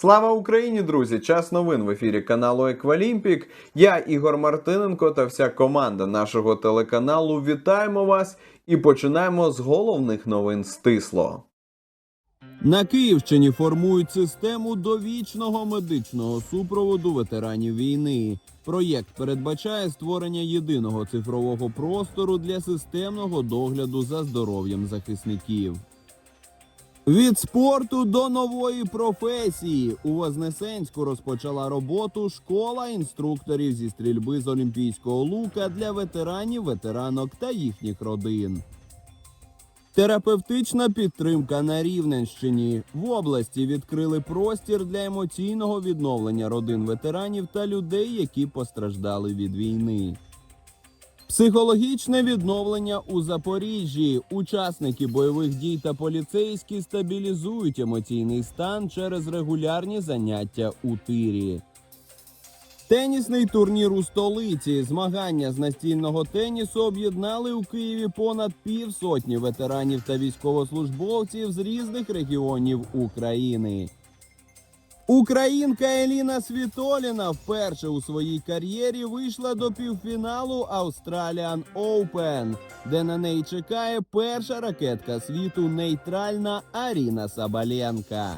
Слава Україні, друзі! Час новин в ефірі каналу Еквалімпік. Я Ігор Мартиненко та вся команда нашого телеканалу. Вітаємо вас і починаємо з головних новин стисло. На Київщині формують систему довічного медичного супроводу ветеранів війни. Проєкт передбачає створення єдиного цифрового простору для системного догляду за здоров'ям захисників. Від спорту до нової професії у Вознесенську розпочала роботу школа інструкторів зі стрільби з олімпійського лука для ветеранів, ветеранок та їхніх родин. Терапевтична підтримка на Рівненщині в області відкрили простір для емоційного відновлення родин ветеранів та людей, які постраждали від війни. Психологічне відновлення у Запоріжжі. Учасники бойових дій та поліцейські стабілізують емоційний стан через регулярні заняття у тирі. Тенісний турнір у столиці. Змагання з настільного тенісу об'єднали у Києві понад півсотні ветеранів та військовослужбовців з різних регіонів України. Українка Еліна Світоліна вперше у своїй кар'єрі вийшла до півфіналу Australian Open, де на неї чекає перша ракетка світу нейтральна Аріна Сабаленка.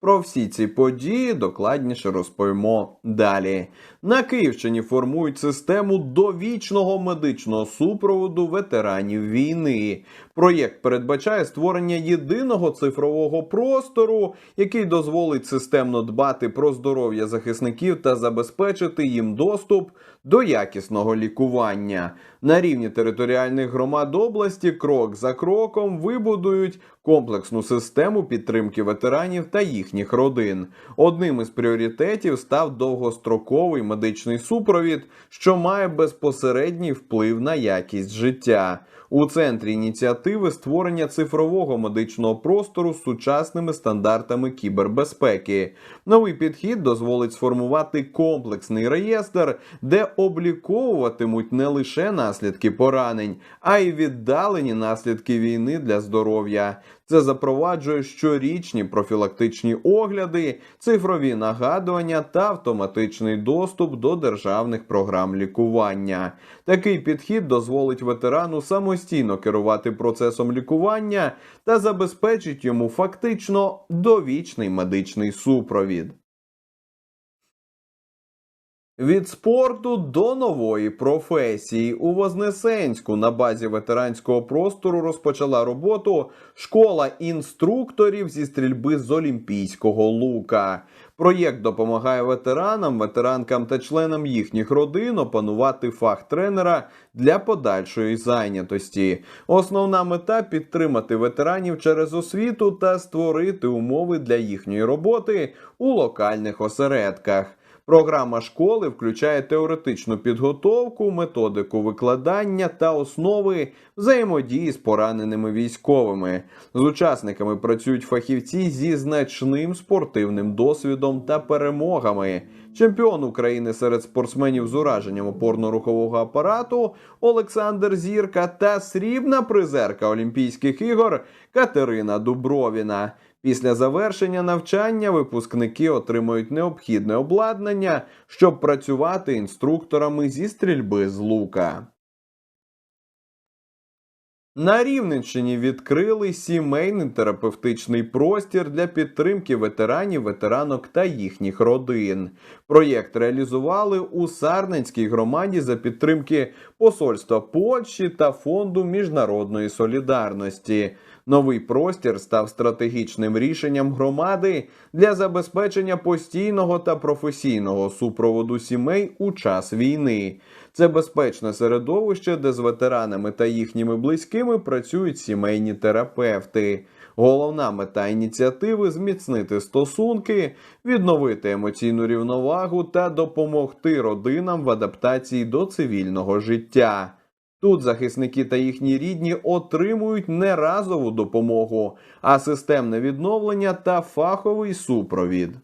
Про всі ці події докладніше розповімо далі. На Київщині формують систему довічного медичного супроводу ветеранів війни. Проєкт передбачає створення єдиного цифрового простору, який дозволить системно дбати про здоров'я захисників та забезпечити їм доступ до якісного лікування. На рівні територіальних громад області крок за кроком вибудують комплексну систему підтримки ветеранів та їхніх родин. Одним із пріоритетів став довгостроковий медичний супровід, що має безпосередній вплив на якість життя. У центрі ініціативи створення цифрового медичного простору з сучасними стандартами кібербезпеки. Новий підхід дозволить сформувати комплексний реєстр, де обліковуватимуть не лише наслідки поранень, а й віддалені наслідки війни для здоров'я. Це запроваджує щорічні профілактичні огляди, цифрові нагадування та автоматичний доступ до державних програм лікування. Такий підхід дозволить ветерану самостійно керувати процесом лікування та забезпечить йому фактично довічний медичний супровід. Від спорту до нової професії у Вознесенську на базі ветеранського простору розпочала роботу школа інструкторів зі стрільби з олімпійського лука. Проєкт допомагає ветеранам, ветеранкам та членам їхніх родин опанувати фах тренера для подальшої зайнятості. Основна мета підтримати ветеранів через освіту та створити умови для їхньої роботи у локальних осередках. Програма школи включає теоретичну підготовку, методику викладання та основи взаємодії з пораненими військовими. З учасниками працюють фахівці зі значним спортивним досвідом та перемогами. Чемпіон України серед спортсменів з ураженням опорно-рухового апарату Олександр Зірка та срібна призерка Олімпійських ігор Катерина Дубровіна. Після завершення навчання випускники отримують необхідне обладнання, щоб працювати інструкторами зі стрільби з лука. На Рівненщині відкрили сімейний терапевтичний простір для підтримки ветеранів, ветеранок та їхніх родин. Проєкт реалізували у Сарненській громаді за підтримки Посольства Польщі та Фонду міжнародної солідарності. Новий простір став стратегічним рішенням громади для забезпечення постійного та професійного супроводу сімей у час війни. Це безпечне середовище, де з ветеранами та їхніми близькими працюють сімейні терапевти. Головна мета ініціативи зміцнити стосунки, відновити емоційну рівновагу та допомогти родинам в адаптації до цивільного життя. Тут захисники та їхні рідні отримують не разову допомогу, а системне відновлення та фаховий супровід.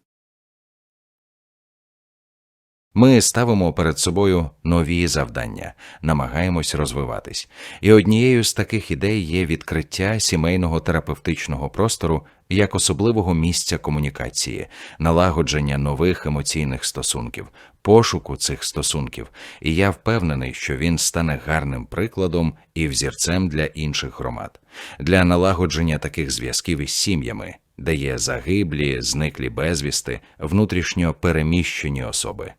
Ми ставимо перед собою нові завдання, намагаємось розвиватись. І однією з таких ідей є відкриття сімейного терапевтичного простору як особливого місця комунікації, налагодження нових емоційних стосунків, пошуку цих стосунків. І я впевнений, що він стане гарним прикладом і взірцем для інших громад, для налагодження таких зв'язків із сім'ями, де є загиблі, зниклі безвісти, внутрішньо переміщені особи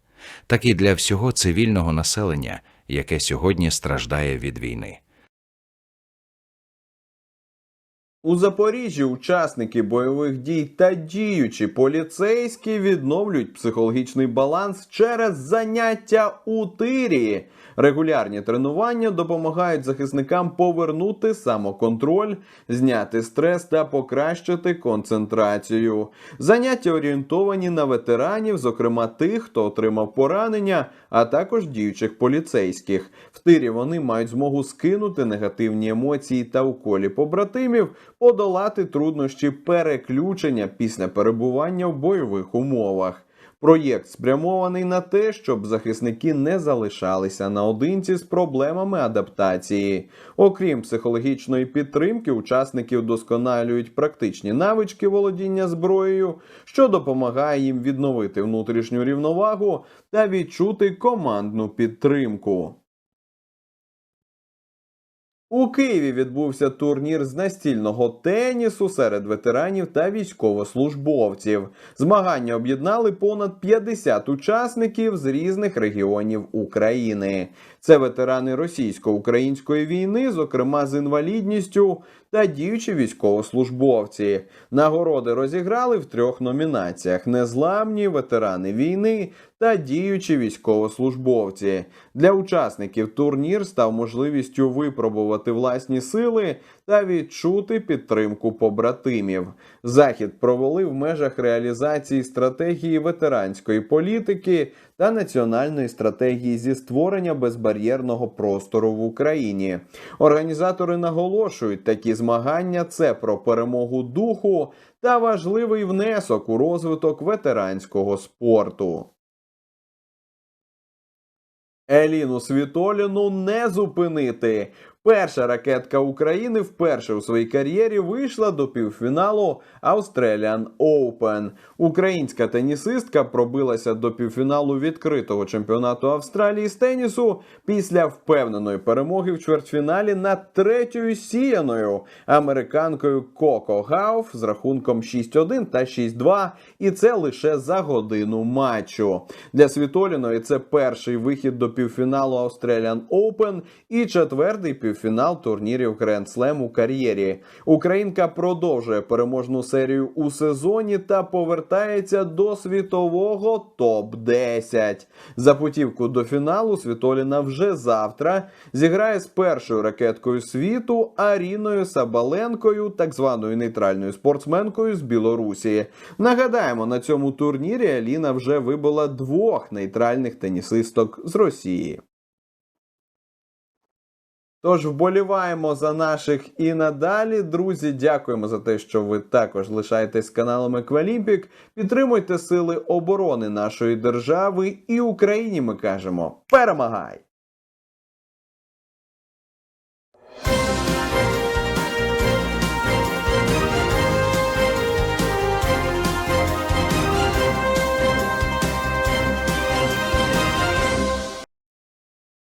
так і для всього цивільного населення, яке сьогодні страждає від війни. У Запоріжжі учасники бойових дій та діючі поліцейські відновлюють психологічний баланс через заняття у тирі. Регулярні тренування допомагають захисникам повернути самоконтроль, зняти стрес та покращити концентрацію. Заняття орієнтовані на ветеранів, зокрема тих, хто отримав поранення, а також діючих поліцейських. В тирі вони мають змогу скинути негативні емоції та уколі побратимів, подолати труднощі переключення після перебування в бойових умовах. Проєкт спрямований на те, щоб захисники не залишалися наодинці з проблемами адаптації. Окрім психологічної підтримки, учасники вдосконалюють практичні навички володіння зброєю, що допомагає їм відновити внутрішню рівновагу та відчути командну підтримку. У Києві відбувся турнір з настільного тенісу серед ветеранів та військовослужбовців. Змагання об'єднали понад 50 учасників з різних регіонів України. Це ветерани російсько-української війни, зокрема з інвалідністю, та діючі військовослужбовці. Нагороди розіграли в трьох номінаціях: незламні ветерани війни та діючі військовослужбовці. Для учасників турнір став можливістю випробувати власні сили та відчути підтримку побратимів. Захід провели в межах реалізації стратегії ветеранської політики та національної стратегії зі створення безбар'єрного простору в Україні. Організатори наголошують, такі змагання це про перемогу духу та важливий внесок у розвиток ветеранського спорту. Еліну Світоліну не зупинити. Перша ракетка України вперше у своїй кар'єрі вийшла до півфіналу Australian Open. Українська тенісистка пробилася до півфіналу відкритого чемпіонату Австралії з тенісу після впевненої перемоги в чвертьфіналі над третьою сіяною американкою Коко Гауф з рахунком 6-1 та 6-2. І це лише за годину матчу. Для Світоліної це перший вихід до півфіналу Australian Open і четвертий півфінал турнірів Grand Slam у кар'єрі. Українка продовжує переможну серію у сезоні та повертається до світового топ-10. За путівку до фіналу Світоліна вже завтра зіграє з першою ракеткою світу Аріною Сабаленкою, так званою нейтральною спортсменкою з Білорусі. Нагадаємо, на цьому турнірі Аліна вже вибила двох нейтральних тенісисток з Росії. Тож вболіваємо за наших і надалі. Друзі, дякуємо за те, що ви також лишаєтесь каналом Еквалімпік. Підтримуйте сили оборони нашої держави і Україні. Ми кажемо перемагай!